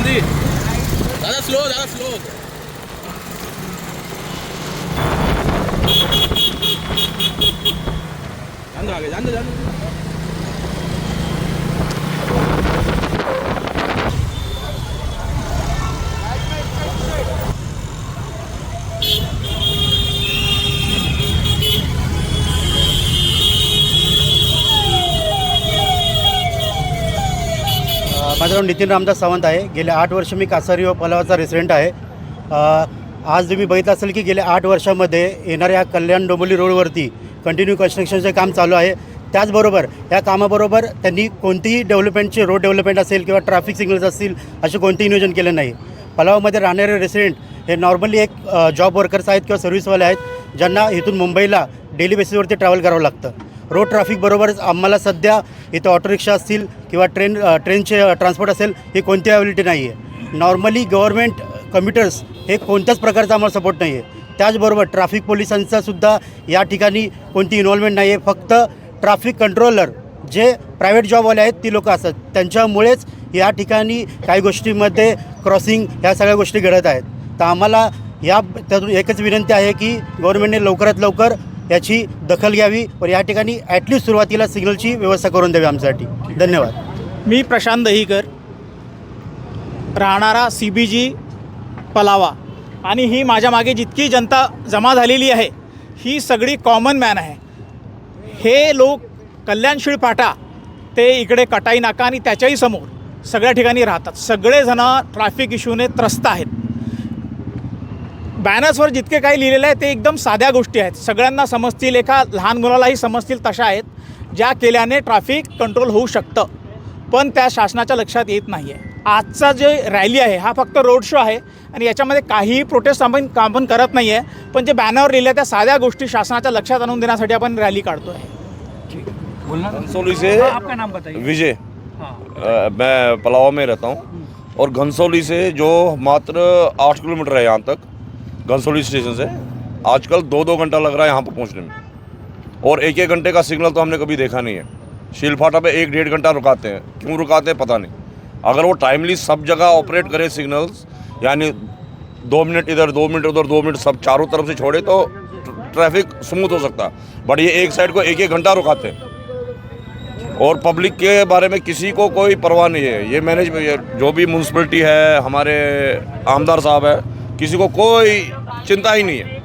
ఉంది దాదా స్లో దాదా స్లో माझं नाव नितीन रामदास सावंत आहे. गेले आठ वर्ष मी कासारी व पलावाचा रेसिडेंट आहे. आज तुम्ही बघितलं असेल की गेल्या आठ वर्षामध्ये येणाऱ्या कल्याण डोंबोली रोडवरती कंटिन्यू कन्स्ट्रक्शनचे काम चालू आहे. त्याचबरोबर या कामाबरोबर त्यांनी कोणतीही डेव्हलपमेंटचे रोड डेव्हलपमेंट असेल किंवा ट्रॅफिक सिग्नल्स असतील असे कोणतेही नियोजन केलं नाही. पलावामध्ये राहणारे रेसिडेंट हे नॉर्मली एक जॉब वर्कर्स आहेत किंवा सर्व्हिसवाले आहेत ज्यांना इथून मुंबईला डेली बेसिसवरती ट्रॅव्हल करावं लागतं. रोड ट्रॅफिक बरोबरच आम्हाला सध्या इथं ऑटो रिक्षा असतील किंवा ट्रेन ट्रेनचे ट्रान्सपोर्ट असेल ही कोणती अवेलिटी नाही आहे नॉर्मली गव्हर्मेंट कम्प्युटर्स हे कोणत्याच प्रकारचा आम्हाला सपोर्ट नाही आहे त्याचबरोबर ट्रॅफिक पोलिसांचासुद्धा या ठिकाणी कोणती इन्व्हॉल्वमेंट नाही आहे फक्त ट्रॅफिक कंट्रोलर जे प्रायव्हेट जॉबवाले आहेत ती लोकं असतात. त्यांच्यामुळेच या ठिकाणी काही गोष्टीमध्ये क्रॉसिंग ह्या सगळ्या गोष्टी घडत आहेत. तर आम्हाला या त्यातून एकच विनंती आहे की गव्हर्नमेंटने लवकरात लवकर याची दखल घ्यावी व या ठिकाणी ॲटलिस्ट सुरुवातीला सिग्नलची व्यवस्था करून द्यावी आमच्यासाठी. धन्यवाद. मी प्रशांत दहीकर राहणारा सी बी जी पलावा. आणि ही माझ्या मागे जितकी जनता जमा झालेली आहे ही सगळी कॉमन मॅन आहे. हे लोक कल्याणशीळ फाटा ते इकडे कटाई नाका आणि त्याच्याही समोर सगळ्या ठिकाणी राहतात. सगळेजणं ट्रॅफिक इश्यूने त्रस्त आहेत. बॅनर्सवर जितके काही लिहिलेलं आहे ते एकदम साध्या गोष्टी आहेत. सगळ्यांना समजतील एका लहान मुलालाही समजतील तशा आहेत ज्या केल्याने ट्रॅफिक कंट्रोल होऊ शकतं. पण त्या शासनाच्या लक्षात येत नाही आहे आजचा जे रॅली आहे हा फक्त रोड शो आहे आणि याच्यामध्ये काहीही प्रोटेस्ट आपण आपण करत नाही आहे पण जे बॅनरवर लिहिलं आहे त्या साध्या गोष्टी शासनाच्या लक्षात आणून देण्यासाठी आपण रॅली काढतो आहे घनसोली से आपका नाम बताइए. विजय. हाँ. मैं पलावा में रहता हूँ और घनसोली से जो मात्र आठ किलोमीटर है यहाँ तक घनसोली स्टेशन से, आजकल दो दो घंटा लग रहा है यहाँ पर पहुँचने में। और एक एक घंटे का सिग्नल तो हमने कभी देखा नहीं है। शीलफाटा पे एक डेढ़ घंटा रुकाते हैं। क्यों रुकाते हैं पता नहीं। अगर वो टाइमली सब जगह ऑपरेट करे सिग्नल्स यानी दो मिनट इधर, दो मिनट उधर, दो मिनट सब चारों तरफ़ से छोड़े तो ट्रैफ़िक स्मूथ हो सकता। बट ये एक साइड को एक एक घंटा रुकाते हैं। और पब्लिक के बारे में किसी को कोई परवाह नहीं है। ये मैनेज जो भी म्यूनसिपलिटी है, हमारे आमदार साहब है किसी को कोई चिंता ही नहीं है।